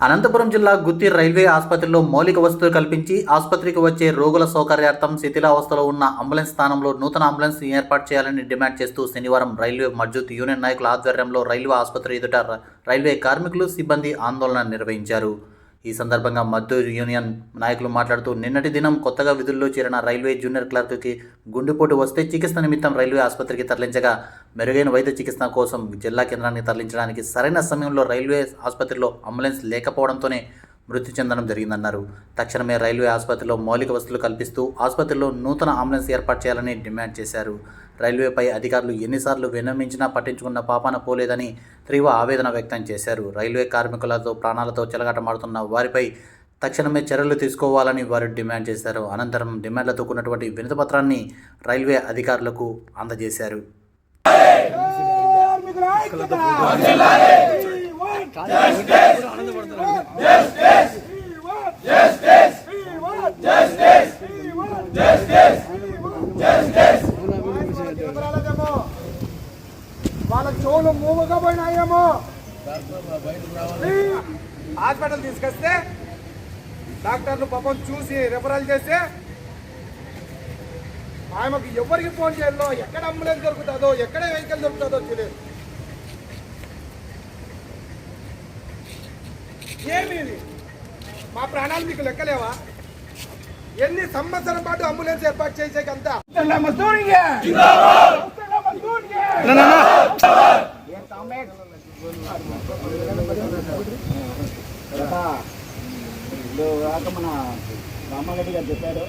అనంతపురం జిల్లా గుత్తి రైల్వే ఆసుపత్రిలో మౌలిక వసతులు కల్పించి ఆసుపత్రికి వచ్చే రోగుల సౌకర్యార్థం శిథిలావస్థలో ఉన్న అంబులెన్స్ స్థానంలో నూతన అంబులెన్స్ ఏర్పాటు చేయాలని డిమాండ్ చేస్తూ శనివారం రైల్వే మజ్జూత్ యూనియన్ నాయకుల ఆధ్వర్యంలో రైల్వే ఆసుపత్రి ఎదుట రైల్వే కార్మికులు సిబ్బంది ఆందోళన నిర్వహించారు. ఈ సందర్భంగా మద్దూరు యూనియన్ నాయకులు మాట్లాడుతూ నిన్నటి దినం కొత్తగా విధుల్లో చేరిన రైల్వే జూనియర్ క్లర్క్కి గుండెపోటు వస్తే చికిత్స నిమిత్తం రైల్వే ఆసుపత్రికి తరలించగా మెరుగైన వైద్య చికిత్స కోసం జిల్లా కేంద్రానికి తరలించడానికి సరైన సమయంలో రైల్వే ఆసుపత్రిలో అంబులెన్స్ లేకపోవడంతోనే మృతి చెందడం జరిగిందన్నారు. తక్షణమే రైల్వే ఆసుపత్రిలో మౌలిక వసతులు కల్పిస్తూ ఆసుపత్రిలో నూతన అంబులెన్స్ ఏర్పాటు చేయాలని డిమాండ్ చేశారు. రైల్వేపై అధికారులు ఎన్నిసార్లు విన్నవించినా పట్టించుకున్న పాపాన పోలేదని తీవ్ర ఆవేదన వ్యక్తం చేశారు. రైల్వే కార్మికులతో ప్రాణాలతో చెలగాటమాడుతున్న వారిపై తక్షణమే చర్యలు తీసుకోవాలని వారు డిమాండ్ చేశారు. అనంతరం డిమాండ్లతో కూడినటువంటి వినతిపత్రాన్ని రైల్వే అధికారులకు అందజేశారు. వాళ్ళ చెవులు మూవగా పోయినాయేమో హాస్పిటల్ తీసుకొస్తే డాక్టర్లు పాపం చూసి రెఫరల్ చేస్తే ఆమెకు ఎవరికి ఫోన్ చేయాలో ఎక్కడ అంబులెన్స్ దొరుకుతుందో ఎక్కడ వెహికల్ దొరుకుతుందో తెలియదు. ఏమి మా ప్రాణాలు మీకు లెక్కలేవా? ఎన్ని సంవత్సరం పాటు అంబులెన్స్ ఏర్పాటు చేసేకంతా ఇప్పుడు కాక మన రామారెడ్డి గారు చెప్పారు